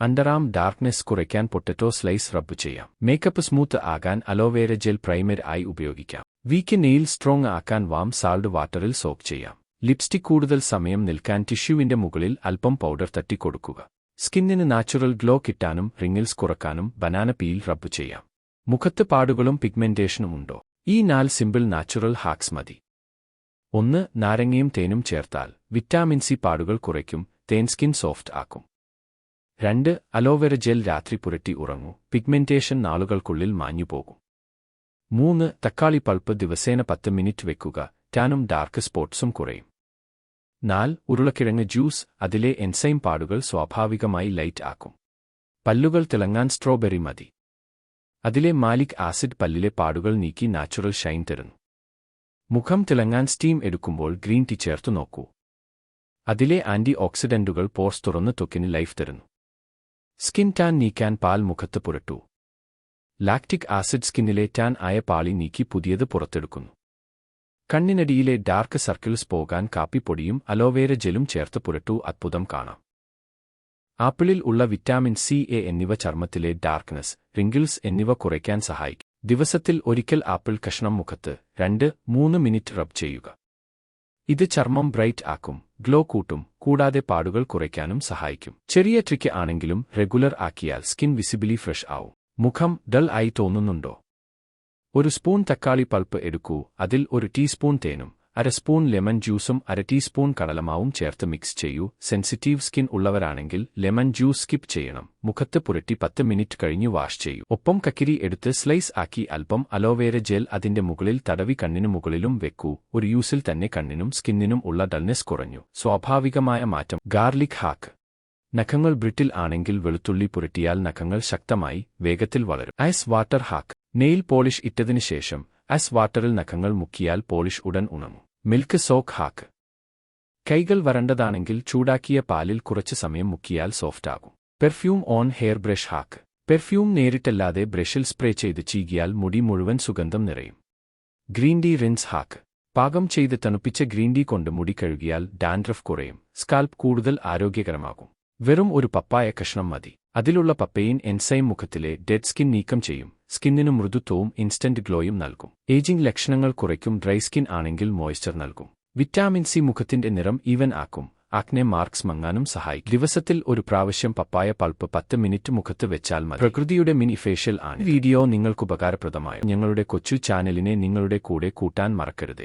Underarm darkness കുറയ്ക്കാൻ potato slice rub ചെയ്യാം. Makeup smooth ആകാൻ അലോവേര ജെൽ പ്രൈമർ ആയി ഉപയോഗിക്കാം. വീക്ക് നെയിൽ സ്ട്രോങ് ആക്കാൻ വാം സാൾഡ് വാട്ടറിൽ സോക്ക് ചെയ്യാം. ലിപ്സ്റ്റിക് കൂടുതൽ സമയം നിൽക്കാൻ ടിഷ്യൂവിന്റെ മുകളിൽ അല്പം പൗഡർ തട്ടിക്കൊടുക്കുക സ്കിന്നിന് നാച്ചുറൽ ഗ്ലോ കിട്ടാനും റിങ്ങിൽസ് കുറക്കാനും ബനാന പീൽ റബ്ബ് ചെയ്യാം. മുഖത്ത് പാടുകളും പിഗ്മെന്റേഷനും ഉണ്ടോ? ഈ നാല് സിമ്പിൾ നാച്ചുറൽ ഹാക്സ് മതി. ഒന്ന് നാരങ്ങയും തേനും ചേർത്താൽ വിറ്റാമിൻ സി പാടുകൾ കുറയ്ക്കും തേൻ സ്കിൻ സോഫ്റ്റ് ആക്കും. രണ്ട് അലോവേര ജെൽ രാത്രി പുരട്ടി ഉറങ്ങൂ. പിഗ്മെന്റേഷൻ നാളുകൾക്കുള്ളിൽ മാഞ്ഞുപോകും മൂന്ന് തക്കാളി പൾപ്പ് ദിവസേന പത്ത് മിനിറ്റ് വെക്കുക. ടാനും ഡാർക്ക് സ്പോട്ട്സും കുറയും. നാല് ഉരുളക്കിഴങ്ങ് ജ്യൂസ് അതിലെ എൻസൈം പാടുകൾ സ്വാഭാവികമായി ലൈറ്റ് ആക്കും. പല്ലുകൾ തിളങ്ങാൻ സ്ട്രോബെറി മതി. അതിലെ മാലിക് ആസിഡ് പല്ലിലെ പാടുകൾ നീക്കി നാച്ചുറൽ ഷൈൻ തരുന്നു. മുഖം തിളങ്ങാൻ സ്റ്റീം എടുക്കുമ്പോൾ ഗ്രീൻ ടീ ചേർത്തു നോക്കൂ. അതിലെ ആന്റി ഓക്സിഡന്റുകൾ പോർസ് തുറന്ന് തൊക്കിന് ലൈഫ് തരുന്നു. സ്കിൻ ടാൻ നീക്കാൻ പാൽ മുഖത്ത് പുരട്ടു. ലാക്റ്റിക് ആസിഡ് സ്കിന്നിലെ ടാൻ ആയ പാളി നീക്കി പുതിയത് പുറത്തെടുക്കുന്നു. കണ്ണിനടിയിലെ ഡാർക്ക് സർക്കിൾസ് പോകാൻ കാപ്പിപ്പൊടിയും അലോവേര ജെലും ചേർത്ത് പുരട്ടു അത്ഭുതം കാണാം. ആപ്പിളിൽ ഉള്ള വിറ്റാമിൻ സി എ എന്നിവ ചർമ്മത്തിലെ ഡാർക്ക്നെസ് റിങ്കിൾസ് എന്നിവ കുറയ്ക്കാൻ സഹായിക്കും. ദിവസത്തിൽ ഒരിക്കൽ ആപ്പിൾ കഷ്ണം മുഖത്ത് രണ്ട് മൂന്ന് മിനിറ്റ് റബ് ചെയ്യുക. ഇത് ചർമ്മം ബ്രൈറ്റ് ആക്കും ഗ്ലോ കൂട്ടും കൂടാതെ പാടുകൾ കുറയ്ക്കാനും സഹായിക്കും. ചെറിയ ട്രിക്ക് ആണെങ്കിലും റെഗുലർ ആക്കിയാൽ സ്കിൻ വിസിബിലി ഫ്രഷ് ആവും. മുഖം ഡൾ ആയി തോന്നുന്നുണ്ടോ? ഒരു സ്പൂൺ തക്കാളി പൾപ്പ് എടുക്കൂ. അതിൽ ഒരു ടീസ്പൂൺ തേനും. അര സ്പൂൺ ലെമൺ ജ്യൂസും അര ടീസ്പൂൺ കടലമാവും ചേർത്ത് മിക്സ് ചെയ്യൂ. സെൻസിറ്റീവ് സ്കിൻ ഉള്ളവരാണെങ്കിൽ ലെമൺ ജ്യൂസ് സ്കിപ്പ് ചെയ്യണം. മുഖത്ത് പുരട്ടി പത്ത് മിനിറ്റ് കഴിഞ്ഞ് വാഷ് ചെയ്യൂ. ഒപ്പം കക്കിരി എടുത്ത് സ്ലൈസ് ആക്കി അല്പം അലോവേര ജെൽ അതിന്റെ മുകളിൽ തടവി കണ്ണിനു മുകളിലും വെക്കൂ. ഒരു യൂസിൽ തന്നെ കണ്ണിനും സ്കിന്നിനും ഉള്ള ഡൾനെസ് കുറഞ്ഞു. സ്വാഭാവികമായ മാറ്റം. ഗാർലിക് ഹാക്ക് നഖങ്ങൾ ബ്രിട്ടിൽ ആണെങ്കിൽ വെളുത്തുള്ളി പുരട്ടിയാൽ നഖങ്ങൾ ശക്തമായി വേഗത്തിൽ വളരും. Ice water hack nail polish ഇട്ടതിനു ശേഷം ഐസ് വാട്ടറിൽ നഖങ്ങൾ മുക്കിയാൽ പോളിഷ് ഉടൻ ഉണങ്ങും. Milk soak hack. കൈകൾ വരണ്ടതാണെങ്കിൽ ചൂടാക്കിയ പാലിൽ കുറച്ച് സമയം മുക്കിയാൽ സോഫ്റ്റ് ആകും perfume on hair brush hack. Perfume നേരിട്ടല്ലാതെ ബ്രഷിൽ സ്പ്രേ ചെയ്ത് ചീകിയാൽ മുടി മുഴുവൻ സുഗന്ധം നിറയും. Green tea rinse hack. പാകം ചെയ്ത് തണുപ്പിച്ച ഗ്രീൻ ടീ കൊണ്ട് മുടി കഴുകിയാൽ ഡാൻഡ്രഫ് കുറയും. സ്കാൽപ്പ് കൂടുതൽ ആരോഗ്യകരമാകും. വെറും ഒരു പപ്പായ കഷ്ണം മതി. അതിലുള്ള പപ്പയിൻ എൻസൈം മുഖത്തിലെ ഡെഡ് സ്കിൻ നീക്കം ചെയ്യും. സ്കിന്നിന് മൃദുത്വവും ഇൻസ്റ്റന്റ് ഗ്ലോയും നൽകും. ഏജിംഗ് ലക്ഷണങ്ങൾ കുറയ്ക്കും ഡ്രൈ സ്കിൻ ആണെങ്കിൽ മോയ്സ്ചർ നൽകും. വിറ്റാമിൻ സി മുഖത്തിന്റെ നിറം ഈവൻ ആക്കും. ആക്നെ മാർക്സ് മങ്ങാനും സഹായിക്കും. ദിവസത്തിൽ ഒരു പ്രാവശ്യം പപ്പായ പൾപ്പ് പത്ത് മിനിറ്റ് മുഖത്ത് വെച്ചാൽ മതി. പ്രകൃതിയുടെ മിനി ഫേഷ്യൽ ആണ്. വീഡിയോ നിങ്ങൾക്ക് ഉപകാരപ്രദമായ? ഞങ്ങളുടെ കൊച്ചു ചാനലിനെ നിങ്ങളുടെ കൂടെ കൂട്ടാൻ മറക്കരുതേ.